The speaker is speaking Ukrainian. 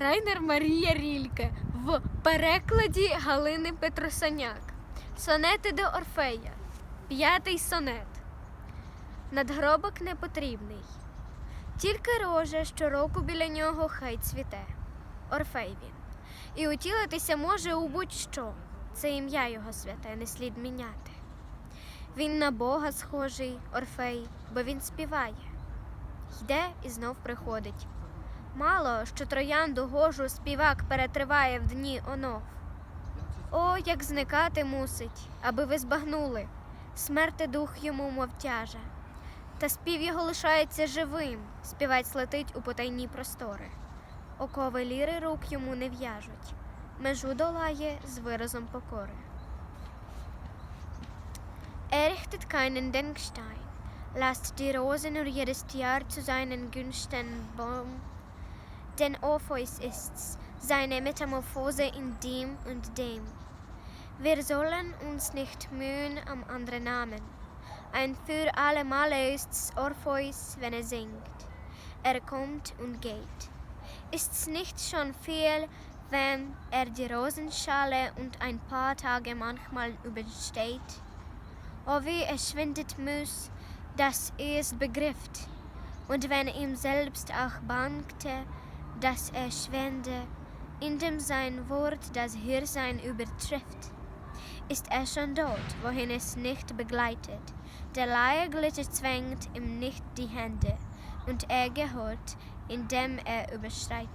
Райнер Марія Рільке в перекладі Галини Петросаняк. Сонети до Орфея. П'ятий сонет. Надгробок не потрібний. Тільки роже щороку біля нього хай цвіте. Орфей він. І утілитися може у будь-що. Це ім'я його святе, не слід міняти. Він на Бога схожий, Орфей, бо він співає. Йде і знов приходить. Мало, що троянду гожу співак перетриває в дні онов. О, як зникати мусить, аби ви збагнули, смерти дух йому мов тяже. Та спів його лишається живим, співець летить у потайні простори. Окови ліри рук йому не в'яжуть, межу долає з виразом покори. Errichtet keinen Denkstein, lasst die Rose nur jedes Jahr zu seinen Günsten Baum, denn Orpheus ist's, seine Metamorphose in dem und dem. Wir sollen uns nicht mühen am anderen Namen. Ein für alle Male ist's Orpheus, wenn er singt. Er kommt und geht. Ist's nicht schon viel, wenn er die Rosenschale und ein paar Tage manchmal übersteht? Oh, wie es schwindet muss, dass er's begrifft. Und wenn ihm selbst auch bangte, dass er schwände, indem sein Wort das Hirsein übertrifft, ist er schon dort, wohin es nicht begleitet. Der Leierglitter zwängt ihm nicht die Hände, und er gehört, indem er überschreitet.